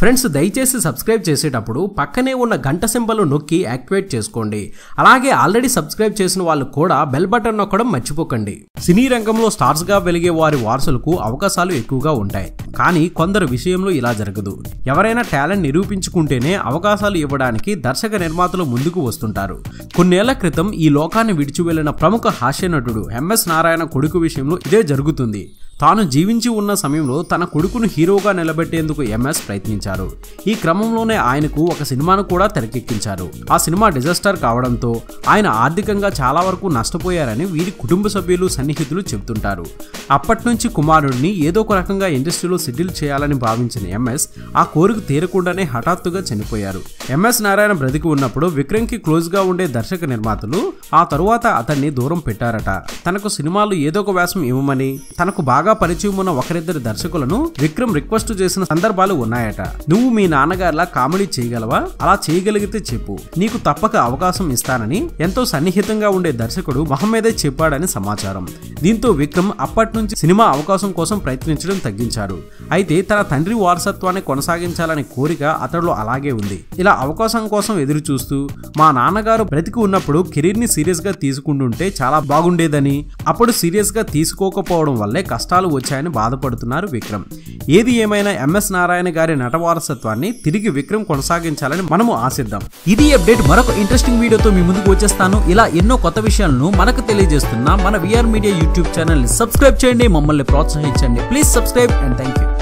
Friends దయచేసి subscribe చేసేటప్పుడు పక్కనే ఉన్న గంట సింబల్ నొక్కి యాక్టివేట్ చేసుకోండి. అలాగే ఆల్రెడీ సబ్స్క్రైబ్ చేసిన వాళ్ళు కూడా బెల్ బటన్ నొక్కడం మర్చిపోకండి. సినీ రంగంలో స్టార్స్గా వెలిగే వారి వారసులకు అవకాశాలు ఎక్కువగా ఉంటాయి. కానీ కొందరు విషయంలో ఇలా జరగదు. ఎవరైనా టాలెంట్ నిరూపించుకుంటేనే అవకాశాలు ఇవ్వడానికి దర్శక నిర్మాతలు ముందుకు వస్తుంటారు. కొన్నేళ్ళ క్రితం ఈ లోకాన్ని విడిచి వెళ్ళిన ప్రముఖ హాస్య నటుడు ఎంఎస్ నారాయణ కొడుకు విషయంలో ఇదే జరుగుతుంది. తాను జీవించి ఉన్న సమయంలో తన కొడుకును హీరోగా నిలబెట్టేందుకు ఎంఎస్ ప్రయత్నించారు. ఈ క్రమంలోనే ఆయనకు ఒక సినిమాను కూడా తెరకెక్కించారు. ఆ సినిమా డిజాస్టర్ కావడంతో ఆయన ఆర్థికంగా చాలా వరకు నష్టపోయారని వీరి కుటుంబ సభ్యులు సన్నిహితులు చెబుతుంటారు. అప్పటి నుంచి కుమారుడిని ఏదో ఒక రకంగా ఇండస్ట్రీలో సెటిల్ చేయాలని భావించిన ఎంఎస్ ఆ కోరిక తీరకుండానే హఠాత్తుగా చనిపోయారు. ఎంఎస్ నారాయణ బ్రతికి ఉన్నప్పుడు విక్రమ్కి క్లోజ్గా ఉండే దర్శక నిర్మాతలు ఆ తరువాత అతన్ని దూరం పెట్టారట. తనకు సినిమాలు ఏదో ఒక వ్యాసం ఇవ్వమని తనకు బాగా పరిచయం ఉన్న ఒకరిద్దరు దర్శకులను విక్రమ్ రిక్వెస్ట్ చేసిన సందర్భాలు ఉన్నాయట. నువ్వు మీ నాన్నగారిలా కామెడీ చేయగలవా? అలా చేయగలిగితే చెప్పు. నీకు తప్పక అవకాశం ఇస్తానని ఎంతో సన్నిహితంగా ఉండే దర్శకుడు మొహమ్మదే చెప్పాడని సమాచారం. దీంతో విక్రమ్ అప్పటి నుంచి సినిమా అవకాశం కోసం ప్రయత్నించడం తగ్గించాడు. అయితే తన తండ్రి వారసత్వాన్ని కొనసాగించాలనే కోరిక అతడిలో అలాగే ఉంది. ఇలా అవకాశం కోసం ఎదురు చూస్తూ మా నాన్నగారు బ్రతికి ఉన్నప్పుడు కెరీర్ని సీరియస్గా తీసుకుంటుంటే చాలా బాగుండేదని అప్పుడు సీరియస్గా తీసుకోకపోవడం వల్లే కష్టాలు వచ్చాయని బాధపడుతున్నారు విక్రమ్. ఏది ఏమైనా ఎంఎస్ నారాయణ గారి నట వారసత్వాన్ని తిరిగి విక్రమ్ కొనసాగించాలని మనము ఆశిద్దాం. ఇది అప్డేట్. మరొక ఇంట్రెస్టింగ్ వీడియోతో మీ ముందుకు వచ్చేస్తాను. ఇలా ఎన్నో కొత్త విషయాలను మనకు తెలియజేస్తున్న మన విఆర్ మీడియా యూట్యూబ్ ఛానల్ని సబ్స్క్రైబ్ చేయండి. మమ్మల్ని ప్రోత్సహించండి. Please subscribe and thank you